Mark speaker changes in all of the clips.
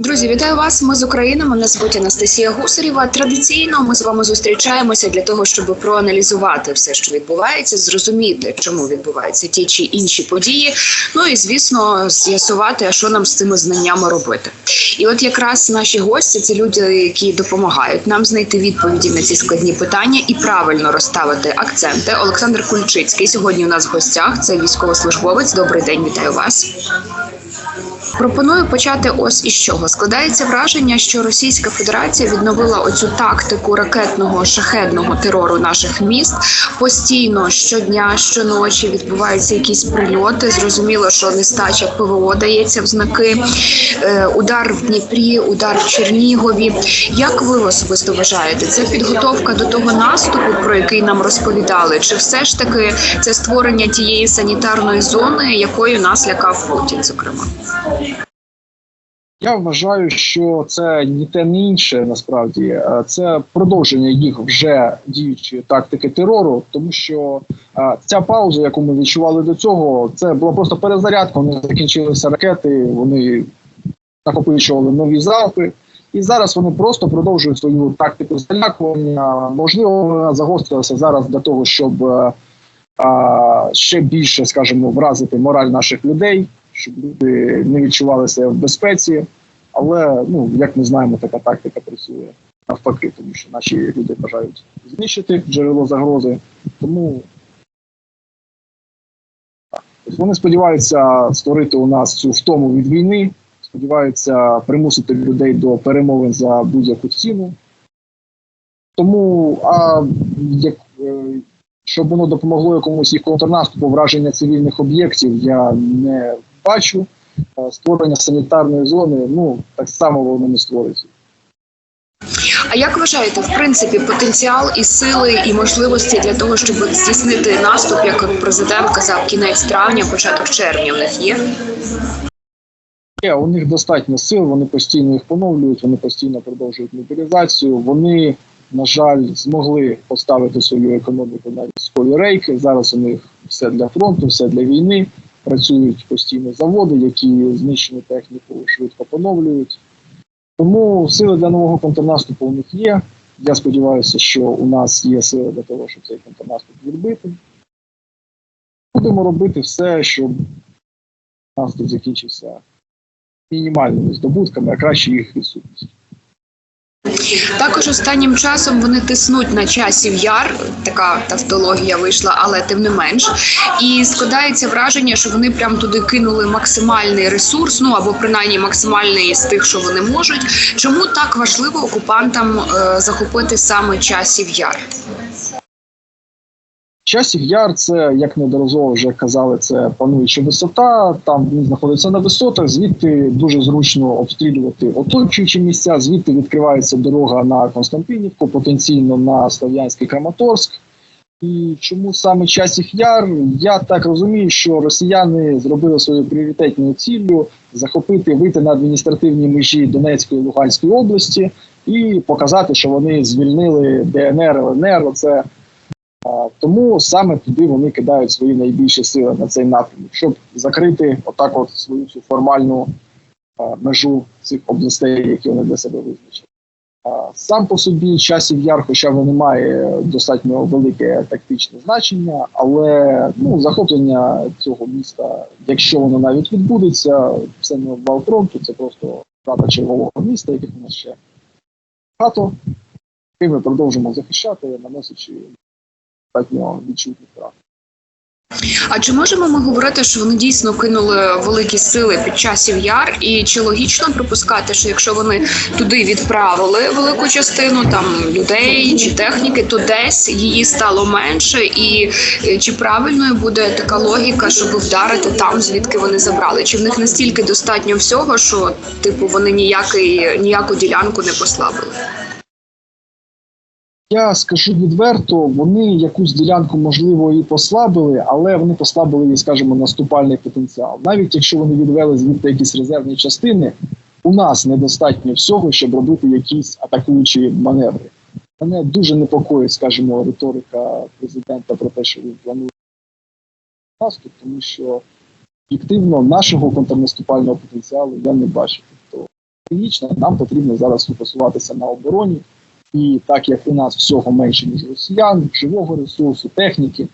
Speaker 1: Друзі, вітаю вас. Ми з України. Мене звуть Анастасія Гусарєва. Традиційно ми з вами зустрічаємося для того, щоб проаналізувати все, що відбувається, зрозуміти, чому відбуваються ті чи інші події. Ну і звісно, з'ясувати, а що нам з цими знаннями робити. І от якраз наші гості це люди, які допомагають нам знайти відповіді на ці складні питання і правильно розставити акценти. Олександр Кульчицький сьогодні у нас в гостях. Це військовослужбовець. Добрий день, вітаю вас. Пропоную почати ось із чого. Складається враження, що Російська Федерація відновила оцю тактику ракетного шахедного терору наших міст. Постійно щодня, щоночі відбуваються якісь прильоти. Зрозуміло, що нестача ПВО дається в знаки. Е, удар в Дніпрі, удар в Чернігові. Як ви особисто вважаєте, це підготовка до того наступу, про який нам розповідали? Чи все ж таки це створення тієї санітарної зони, якою нас лякав Путін, зокрема?
Speaker 2: Я вважаю, що це ні те, ні інше насправді Е, це продовження їх вже діючої тактики терору, тому що е, ця пауза, яку ми відчували до цього, це була просто перезарядка. Вони закінчилися ракети, вони накопичували нові залпи, і зараз вони просто продовжують свою тактику залякування. Можливо, вона загострилася зараз для того, щоб е, а, ще більше, скажімо, вразити мораль наших людей, щоб люди не відчували себе в безпеці. Але ну як ми знаємо, така тактика працює навпаки, тому що наші люди бажають знищити джерело загрози. Тому. Вони сподіваються створити у нас цю втому від війни, сподіваються примусити людей до перемовин за будь-яку ціну. Тому, а як е, щоб воно допомогло якомусь їх контрнаступу враження цивільних об'єктів, я не бачу. Створення санітарної зони, ну так само воно не створиться.
Speaker 1: А як вважаєте, в принципі, потенціал і сили, і можливості для того, щоб здійснити наступ, як президент казав, кінець травня, початок червня, у них є?
Speaker 2: Є, у них достатньо сил, вони постійно їх поновлюють, вони постійно продовжують мобілізацію. Вони, на жаль, змогли поставити свою економіку на військові рейки. Зараз у них все для фронту, все для війни. Працюють постійно заводи, які знищену техніку швидко поновлюють. Тому сили для нового контрнаступу у них є. Я сподіваюся, що у нас є сили для того, щоб цей контрнаступ відбити. Будемо робити все, щоб наступ закінчився мінімальними здобутками, а краще їх відсутність.
Speaker 1: Також останнім часом вони тиснуть на часів яр. Така тавтологія вийшла, але тим не менш. І складається враження, що вони прям туди кинули максимальний ресурс, ну або принаймні максимальний з тих, що вони можуть. Чому так важливо окупантам е, захопити саме часів яр?
Speaker 2: Часів яр це як неодноразово вже казали, це пануюча висота. Там він знаходиться на висотах. Звідти дуже зручно обстрілювати оточуючі місця. Звідти відкривається дорога на Константинівку, потенційно на Слов'янський Краматорськ. І чому саме часів яр? Я так розумію, що росіяни зробили свою пріоритетною ціллю захопити, вийти на адміністративні межі Донецької і Луганської області і показати, що вони звільнили ДНР, ЛНР. Це Тому саме туди вони кидають свої найбільші сили на цей напрямок, щоб закрити отак от свою цю формальну межу цих областей, які вони для себе визначили. Сам по собі часів яр, хоча воно має достатньо велике тактичне значення, але ну, захоплення цього міста, якщо воно навіть відбудеться, це не обвал фронту, це просто втрата чергового міста, яких у нас ще багато. І ми продовжимо захищати, наносячи достатньо відчутні втрати.
Speaker 1: А чи можемо ми говорити, що вони дійсно кинули великі сили під часів яр? І чи логічно припускати, що якщо вони туди відправили велику частину там людей чи техніки, то десь її стало менше? І е, чи правильною буде така логіка, щоб вдарити там, звідки вони забрали? Чи в них настільки достатньо всього, що типу вони ніякий ніяку ділянку не послабили?
Speaker 2: Я скажу відверто, вони якусь ділянку можливо і послабили, але вони послабили, її, скажімо, наступальний потенціал. Навіть якщо вони відвели звідти якісь резервні частини, у нас недостатньо всього, щоб робити якісь атакуючі маневри. Мене дуже непокоїть, скажімо, риторика президента про те, що він планує наступ, тому що об'єктивно нашого контрнаступального потенціалу я не бачу. Тобто стратегічна, нам потрібно зараз фокусуватися на обороні. І так як у нас всього менше ніж росіян, живого ресурсу, техніки,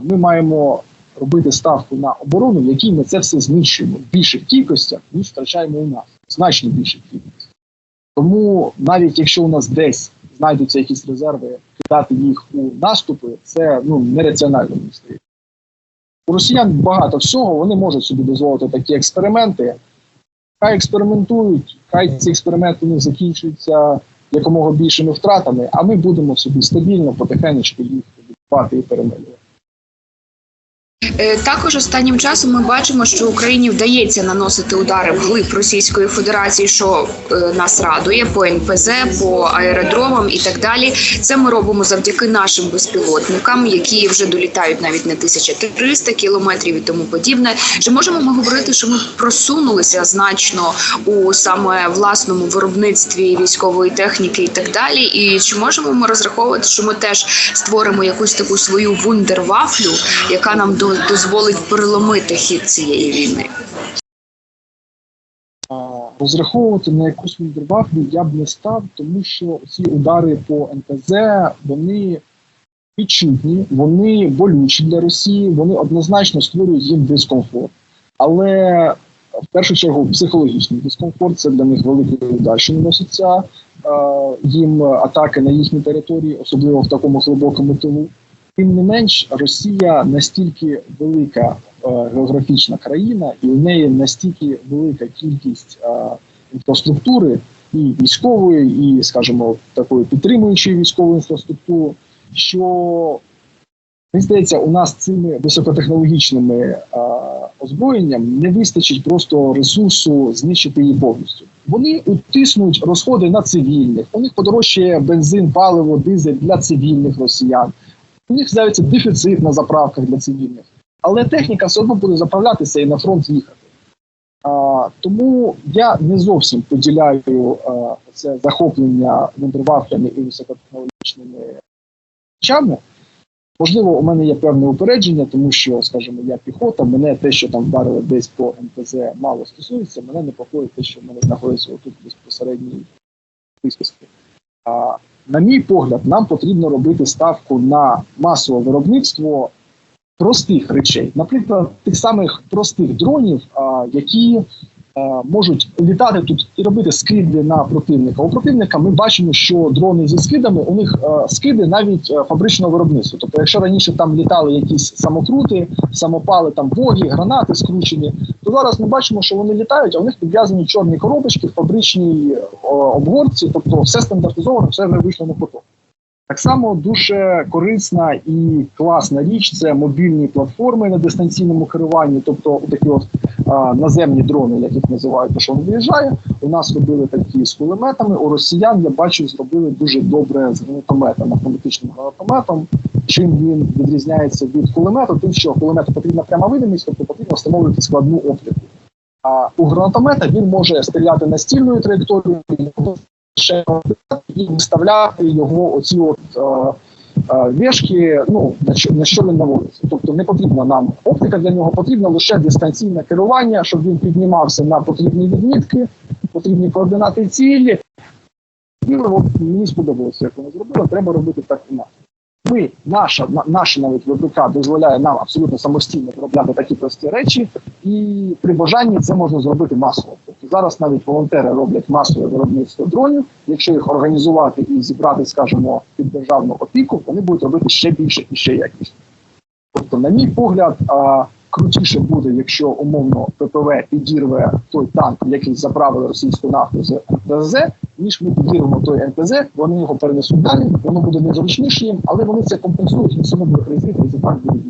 Speaker 2: ми маємо робити ставку на оборону, в якій ми це все знищуємо в більших кількостях, ніж втрачаємо у нас, значно більших кількостях. Тому навіть якщо у нас десь знайдуться якісь резерви, кидати їх у наступи, це ну нераціонально мені здається. У росіян багато всього, вони можуть собі дозволити такі експерименти. Хай експериментують, хай ці експерименти не закінчуються якомога більшими втратами, а ми будемо собі стабільно, потихенечку їх відбувати і перемилювати.
Speaker 1: Е, Також останнім часом ми бачимо, що Україні вдається наносити удари вглиб Російської Федерації, що е, нас радує по НПЗ, по аеродромам і так далі. Це ми робимо завдяки нашим безпілотникам, які вже долітають навіть на 1300 кілометрів і тому подібне. Чи можемо ми говорити, що ми просунулися значно у саме власному виробництві військової техніки і так далі? І чи можемо ми розраховувати, що ми теж створимо якусь таку свою вундервафлю, яка нам до- дозволить переломити хід цієї війни?
Speaker 2: Розраховувати на якусь вундервафлю я б не став, тому що ці удари по НПЗ вони відчутні, вони болючі для Росії, вони однозначно створюють їм дискомфорт. Але в першу чергу психологічний дискомфорт це для них великий удар, що наноситься е, їм атаки на їхні території, особливо в такому глибокому тилу. Тим не менш, Росія настільки велика е, географічна країна, і в неї настільки велика кількість е, інфраструктури, і військової, і, скажімо, такої підтримуючої військової інфраструктури, що мені здається, у нас цими високотехнологічними е, озброєнням не вистачить просто ресурсу знищити її повністю. Вони утиснуть розходи на цивільних. У них подорожчає бензин, паливо, дизель для цивільних росіян. У них з'явиться дефіцит на заправках для цивільних, але техніка все одно буде заправлятися і на фронт їхати. А, тому я не зовсім поділяю а, це захоплення вундервафлями і високотехнологічними речами. Можливо, у мене є певне упередження, тому що, скажімо, я піхота, мене те, що там вдарили десь по МПЗ, мало стосується, мене непокоїть те, що в мене знаходиться отут безпосередній близькості. На мій погляд, нам потрібно робити ставку на масове виробництво простих речей, наприклад, тих самих простих дронів, які можуть літати тут і робити скиди на противника. У противника ми бачимо, що дрони зі скидами у них скиди навіть фабричного виробництва. Тобто, якщо раніше там літали якісь самокрути, самопали, там боги, гранати скручені, то зараз ми бачимо, що вони літають, а у них підв'язані чорні коробочки в фабричній обгорці, тобто все стандартизовано, все на поток. Так само дуже корисна і класна річ це мобільні платформи на дистанційному керуванні, тобто такі от а, наземні дрони, як їх називають, то що він виїжджає. У нас робили такі з кулеметами. У росіян я бачу, зробили дуже добре з гранатометом, автоматичним гранатометом. Чим він відрізняється від кулемету, тим, що кулемету потрібна пряма видимість, тобто потрібно встановлювати складну оптику. А у гранатомета він може стріляти настільною траєкторією, і вставляти його оці от е, вішки, ну на що він наводиться. Тобто не потрібна нам оптика для нього, потрібно лише дистанційне керування, щоб він піднімався на потрібні відмітки, потрібні координати цілі. І от мені сподобалося, як воно зробили. Треба робити так і нас. Ми, наша, на, наша навіть ВПК дозволяє нам абсолютно самостійно виробляти такі прості речі, і при бажанні це можна зробити масово. Тобто зараз навіть волонтери роблять масове виробництво дронів. Якщо їх організувати і зібрати, скажімо, під державну опіку, вони будуть робити ще більше і ще якість. Тобто, на мій погляд, крутіше буде, якщо умовно ППВ підірве той танк, який заправили російську нафту з НПЗ, ніж ми підірвемо той НПЗ, вони його перенесуть далі, воно буде незручніше їм, але вони це компенсують, і все буде приїздити, і це так буде.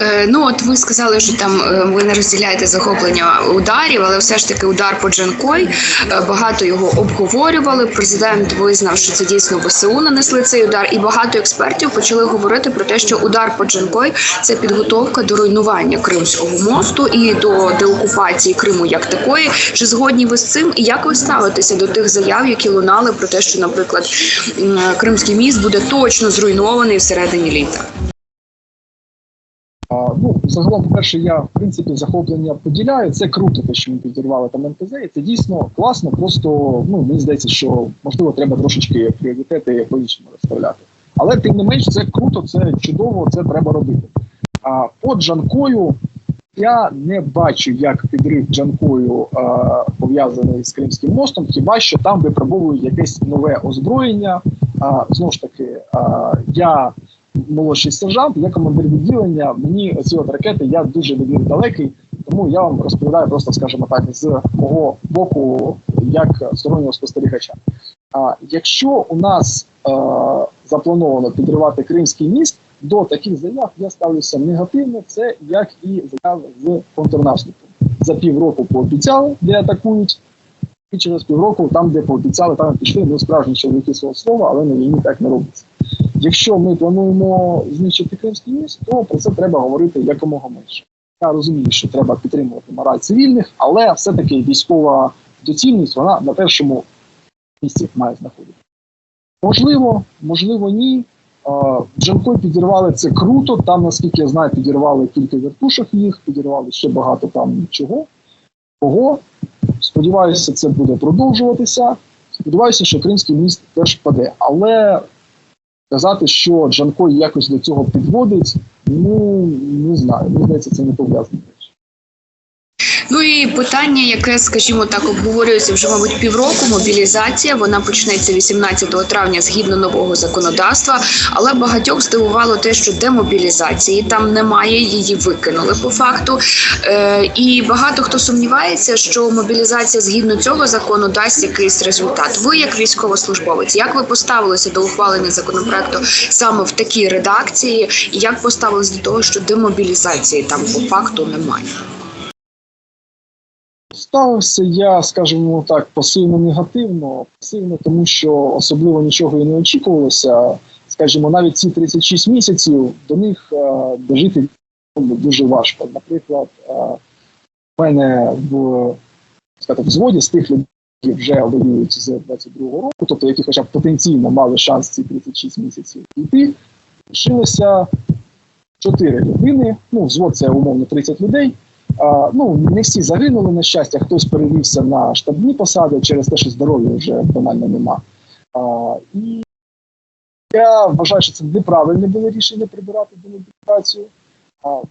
Speaker 1: Е, Ну от ви сказали, що там е, ви не розділяєте захоплення ударів, але все ж таки удар по Джанкой. е, Багато його обговорювали. Президент визнав, що це дійсно ВСУ нанесли цей удар, і багато експертів почали говорити про те, що удар по Джанкой це підготовка до руйнування Кримського мосту і до деокупації Криму як такої. Чи згодні ви з цим? І як ви ставитеся до тих заяв, які лунали про те, що, наприклад, Кримський міст буде точно зруйнований всередині літа?
Speaker 2: Ну, загалом, по-перше, я в принципі захоплення поділяю. Це круто, те, що ми підірвали там МТЗ, і це дійсно класно. Просто ну мені здається, що можливо треба трошечки пріоритети по-іншому розставляти. Але тим не менш, це круто, це чудово, це треба робити. А по Джанкою я не бачу, як підрив Джанкою пов'язаний з Кримським мостом, хіба що там випробовують якесь нове озброєння. А, знову ж таки, а, я молодший сержант, я командир відділення. Мені ці от ракети я дуже від далекий, тому я вам розповідаю просто, скажімо так, з мого боку, як стороннього спостерігача. А якщо у нас е, заплановано підривати Кримський міст, до таких заяв я ставлюся негативно. Це як і заяви з контрнаступу. За півроку пообіцяли, де атакують, і через півроку, там, де пообіцяли, там пішли. Ну, справжні чоловіки свого слова, але на війні так не робиться. Якщо ми плануємо знищити Кримський міст, то про це треба говорити якомога менше. Я розумію, що треба підтримувати мораль цивільних, але все-таки військова доцільність вона на першому місці має знаходитися. Можливо, можливо, ні. Джанкой підірвали це круто. Там, наскільки я знаю, підірвали кілька вертушок їх, підірвали ще багато там чого. Кого. Сподіваюся, це буде продовжуватися. Сподіваюся, що Кримський міст теж впаде. Але казати, що Джанко якось до цього підводить, ну не знаю. Мені здається, це не пов'язано.
Speaker 1: Ну і питання, яке, скажімо так, обговорюється вже, мабуть, півроку. Мобілізація вона почнеться 18 травня згідно нового законодавства. Але багатьох здивувало те, що демобілізації там немає, її викинули по факту. Е, і багато хто сумнівається, що мобілізація згідно цього закону дасть якийсь результат. Ви, як військовослужбовець, як ви поставилися до ухвалення законопроекту саме в такій редакції, і як поставились до того, що демобілізації там по факту немає?
Speaker 2: Ставився я, скажімо так, пасивно негативно. Пасивно, тому що особливо нічого і не очікувалося. Скажімо, навіть ці 36 місяців до них е, дожити дуже важко. Наприклад, е, в мене в сказати, взводі з тих людей, які вже воюють з 22-го року, тобто які хоча б потенційно мали шанс ці 36 місяців йти, лишилося 4 людини. Ну, взвод це умовно 30 людей. Ну, не всі загинули, на щастя, хтось перевівся на штабні посади через те, що здоров'я вже банально нема. І я вважаю, що це неправильне було рішення прибирати демобілізацію.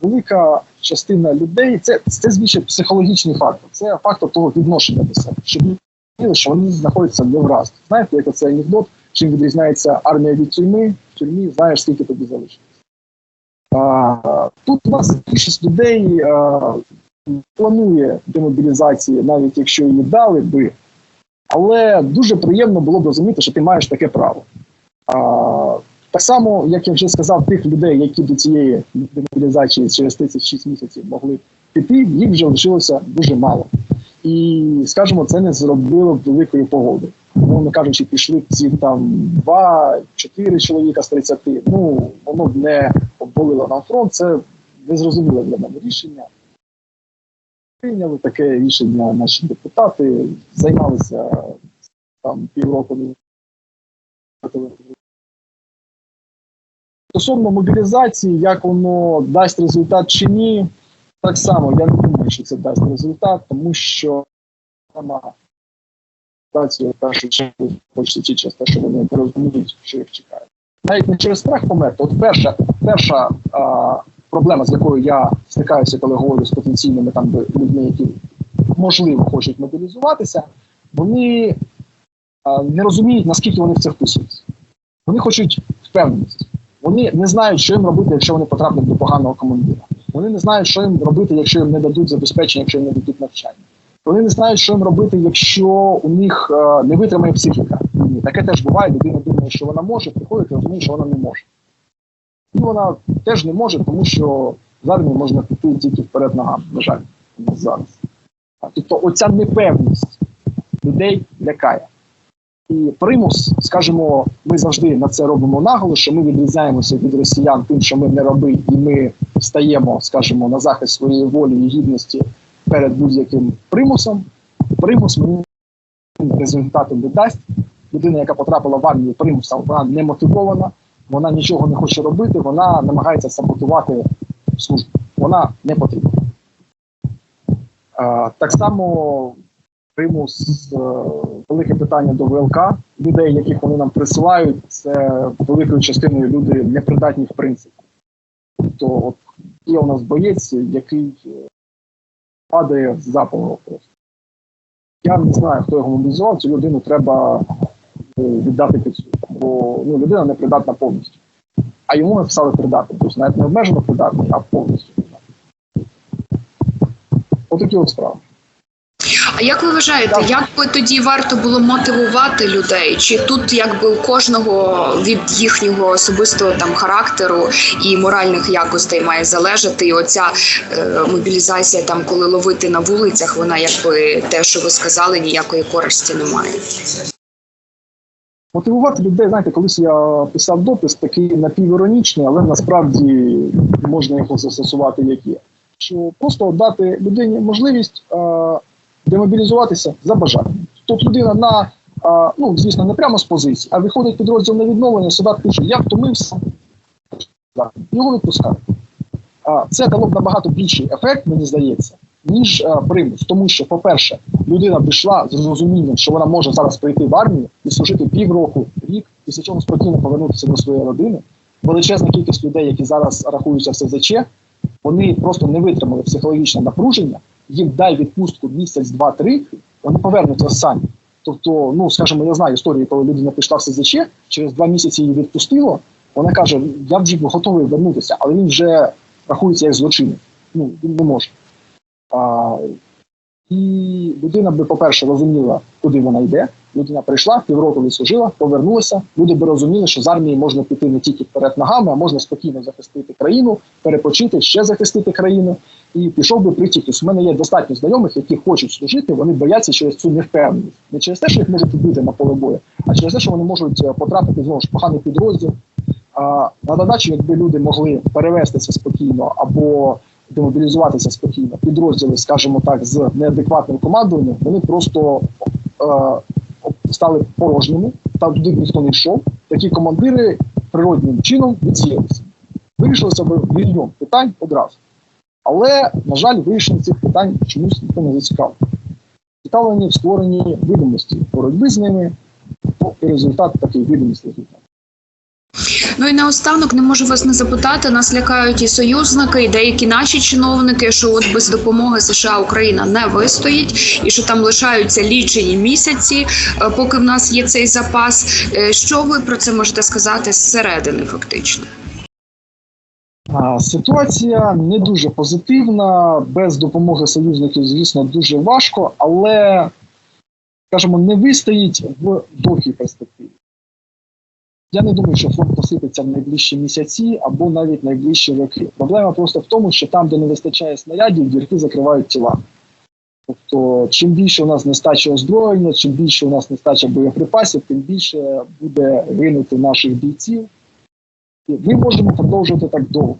Speaker 2: Велика частина людей це, це звісно психологічний фактор. Це фактор того відношення до себе. Щоб що вони знаходяться не враз. Знаєте, як оцей анекдот, чим відрізняється армія від тюрми, в тюрмі знаєш, скільки тобі залишиться. Тут у нас більшість людей планує демобілізації, навіть якщо її дали би. Але дуже приємно було б розуміти, що ти маєш таке право. А, так само, як я вже сказав, тих людей, які до цієї демобілізації через 36 місяців могли піти, їх вже лишилося дуже мало. І, скажімо, це не зробило б великої погоди. Мовно кажучи, пішли ці там два-чотири чоловіка з 30, ну воно б не обвалило нам фронт. Це незрозуміле для мене рішення. Прийняли таке рішення наші депутати, займалися там півроку. Стосовно мобілізації, як воно дасть результат чи ні, так само я не думаю, що це дасть результат, тому що сама ситуація першу чергу хочеться ті те, що вони розуміють, що їх чекає. Навіть не через страх померти. От перша, перша а, проблема, з якою я стикаюся, коли говорю з потенційними там людьми, які можливо хочуть мобілізуватися, вони а, не розуміють, наскільки вони в це вписуються. Вони хочуть впевненості. Вони не знають, що їм робити, якщо вони потраплять до поганого командира. Вони не знають, що їм робити, якщо їм не дадуть забезпечення, якщо їм не дадуть навчання. Вони не знають, що їм робити, якщо у них е, не витримає психіка. Таке теж буває. Людина думає, що вона може, приходить і розуміє, що вона не може. І вона теж не може, тому що з армії можна піти тільки вперед ногами, на жаль, зараз. Тобто оця непевність людей лякає. І примус, скажімо, ми завжди на це робимо наголос, що ми відрізняємося від росіян тим, що ми не роби, і ми стаємо, скажімо, на захист своєї волі і гідності перед будь-яким примусом. Примус мені результату не дасть. Людина, яка потрапила в армію примусом, вона не мотивована, вона нічого не хоче робити, вона намагається саботувати службу. вона не потрібна. Е, Так само примус, е, велике питання до ВЛК. Людей, яких вони нам присилають, це великою частиною люди непридатні в принципі. Тобто, от є у нас боєць, який е, падає з просто. Я не знаю, хто його мобілізував, цю людину треба віддати під суд. Бо ну, людина не придатна повністю. А йому ми писали придатний, тобто навіть не обмежено придатний, а повністю придатний. От справи.
Speaker 1: А як ви вважаєте, як би тоді варто було мотивувати людей? Чи тут якби у кожного від їхнього особистого там характеру і моральних якостей має залежати? І оця е, мобілізація, там коли ловити на вулицях, вона якби те, що ви сказали, ніякої користі не має.
Speaker 2: Мотивувати людей, знаєте, колись я писав допис, такий напівіронічний, але насправді можна його застосувати як є. Що просто дати людині можливість е, демобілізуватися за бажанням. Тобто людина на, е, ну звісно, не прямо з позиції, а виходить підрозділ на відновлення, солдат пише, я втомився, його відпускають. Це дало б набагато більший ефект, мені здається, ніж е, примус. Тому що, по-перше, людина прийшла з розумінням, що вона може зараз прийти в армію і служити півроку, рік, після чого спокійно повернутися до своєї родини. Величезна кількість людей, які зараз рахуються в СЗЧ, вони просто не витримали психологічне напруження, їм дай відпустку місяць, два-три, вони повернуться самі. Тобто, ну скажімо, я знаю історії, коли людина пішла в СЗЧ, через два місяці її відпустило. Вона каже: я вже готовий вернутися, але він вже рахується як злочинець. Ну він не може. А, і людина би, по-перше, розуміла, куди вона йде. Людина прийшла, півроку відслужила, повернулася. Люди би розуміли, що з армії можна піти не тільки вперед ногами, а можна спокійно захистити країну, перепочити, ще захистити країну. І пішов би притік. Тобто, У мене є достатньо знайомих, які хочуть служити, вони бояться через цю невпевненість. Не через те, що їх можуть убити на поле бою, а через те, що вони можуть е, потрапити знову ж поганий підрозділ. А на додачу, якби люди могли перевестися спокійно або демобілізуватися спокійно, підрозділи, скажімо так, з неадекватним командуванням, вони просто е, стали порожніми, там туди ніхто не йшов. Такі командири природним чином відсіялися. Вирішилося б мільйон питань одразу. Але, на жаль, вирішення цих питань чомусь ніхто не зацікавив. Цікавлені в створенні видимості боротьби з ними, і результат такий видимості результат.
Speaker 1: Ну і наостанок не можу вас не запитати. Нас лякають і союзники, і деякі наші чиновники, що от без допомоги США Україна не вистоїть, і що там лишаються лічені місяці, е, поки в нас є цей запас. Е, Що ви про це можете сказати зсередини, фактично?
Speaker 2: Ситуація не дуже позитивна. Без допомоги союзників, звісно, дуже важко, але, скажімо, не вистоїть в довгій перспективі. Я не думаю, що фронт посипеться в найближчі місяці або навіть найближчі роки. Проблема просто в тому, що там, де не вистачає снарядів, дірки закривають тіла. Тобто, чим більше у нас нестача озброєння, чим більше у нас нестача боєприпасів, тим більше буде гинути наших бійців. І Ми можемо продовжувати так довго.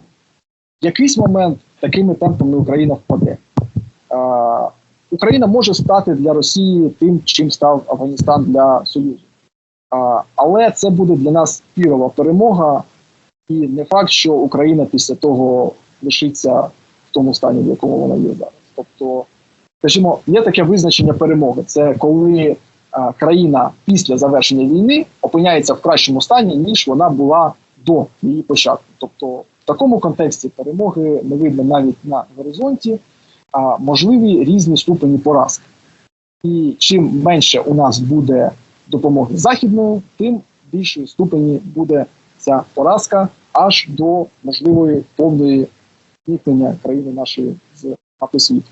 Speaker 2: В якийсь момент такими темпами Україна впаде. А, Україна може стати для Росії тим, чим став Афганістан для Союзу. Але це буде для нас пірова перемога, і не факт, що Україна після того лишиться в тому стані, в якому вона є зараз. Тобто, скажімо, є таке визначення перемоги: це коли а, країна після завершення війни опиняється в кращому стані, ніж вона була до її початку. Тобто, в такому контексті перемоги не видно навіть на горизонті, а можливі різні ступені поразки. І чим менше у нас буде допомоги західної, тим більшої ступені буде ця поразка аж до можливої повної зникнення країни нашої з мапи світу.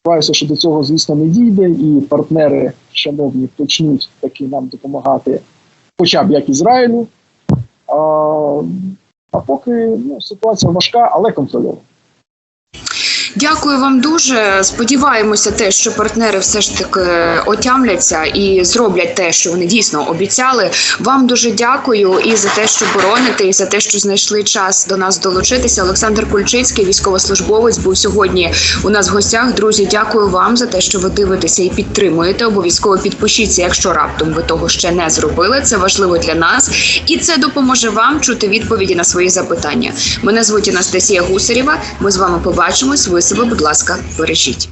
Speaker 2: Сподіваюся, що до цього, звісно, не дійде, і партнери, шановні, почнуть таки нам допомагати, хоча б як Ізраїлю. А, а поки ну, ситуація важка, але контрольована.
Speaker 1: Дякую вам дуже. Сподіваємося, те, що партнери все ж таки отямляться і зроблять те, що вони дійсно обіцяли. Вам дуже дякую і за те, що бороните, і за те, що знайшли час до нас долучитися. Олександр Кульчицький, військовослужбовець, був сьогодні у нас в гостях. Друзі, дякую вам за те, що ви дивитеся і підтримуєте. Обов'язково підпишіться, якщо раптом ви того ще не зробили. Це важливо для нас, і це допоможе вам чути відповіді на свої запитання. Мене звуть Анастасія Гусарєва. Ми з вами побачимось. Ви себе, будь ласка, бережіть.